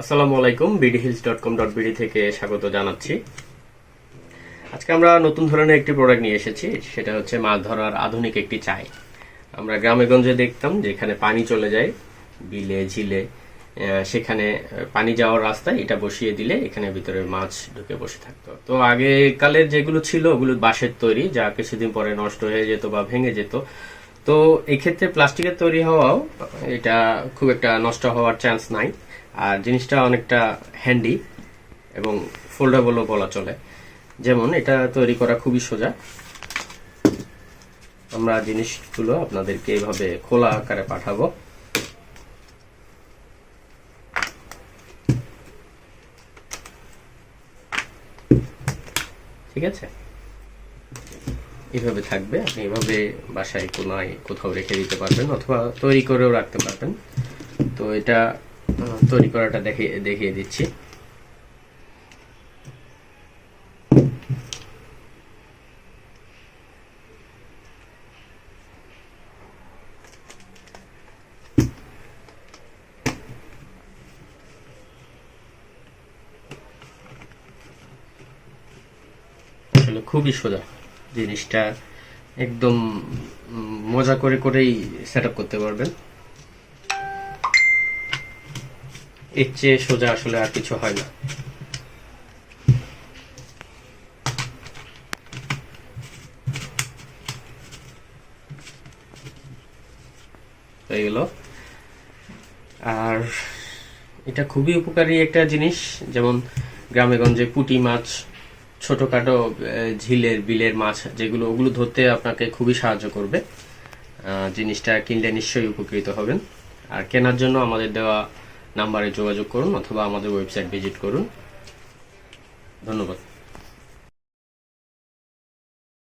আসসালামু আলাইকুম BD Hills dot com dot BD থেকে স্বাগত জানাচ্ছি। আজকে আমরা নতুন ধরনের একটি প্রোডাক্ট নিয়ে এসেছি, সেটা হচ্ছে মাছ ধরার আধুনিক একটি চাই। আমরা গ্রামে গঞ্জে দেখতাম যেখানে পানি চলে যায়, বিলে, ঝিলে সেখানে পানি যাওয়ার রাস্তায় এটা বসিয়ে দিলে এখানে ভিতরে মাছ ঢুকে বসে থাকতো। তো আগেকালের যেগুলো ছিল, ওগুলো বাঁশের তৈরি, যা কিছুদিন পরে নষ্ট হয়ে যেত বা ভেঙে যেত তো এই ক্ষেত্রে প্লাস্টিকের তৈরি হওয়াও এটা খুব একটা নষ্ট হওয়ার চান্স নাই। আর জিনিসটা অনেকটা হ্যান্ডি এবং ফোল্ডেবলও বলা চলে। যেমন এটা তৈরি করা খুবই সোজা। আমরা জিনিসগুলো আপনাদেরকে এইভাবে খোলা আকারে পাঠাবো। ঠিক আছে? এইভাবে থাকবে, আপনি এভাবে বাসায় কোনায় কোথাও রেখে দিতে পারবেন অথবা তৈরি করেও রাখতে পারবেন। তো এটা তৈরি করাটা দেখিয়ে দেখিয়ে দিচ্ছি। খুবই সোজা। জিনিসটা একদম মজা করে করেই সেট করতে পারবেন। এর চেয়ে সোজা আসলে আর কিছু হয় না। আর এটা খুবই উপকারী একটা জিনিস, যেমন গ্রামে গঞ্জে পুঁটি মাছ ছোটখাটো ঝিলের, বিলের মাছ যেগুলো, ওগুলো ধরতে আপনাকে খুবই সাহায্য করবে। জিনিসটা কিনলে নিশ্চয়ই উপকৃত হবেন। আর কেনার জন্য আমাদের দেওয়া নাম্বারে যোগাযোগ করুন অথবা আমাদের ওয়েবসাইট ভিজিট করুন। ধন্যবাদ।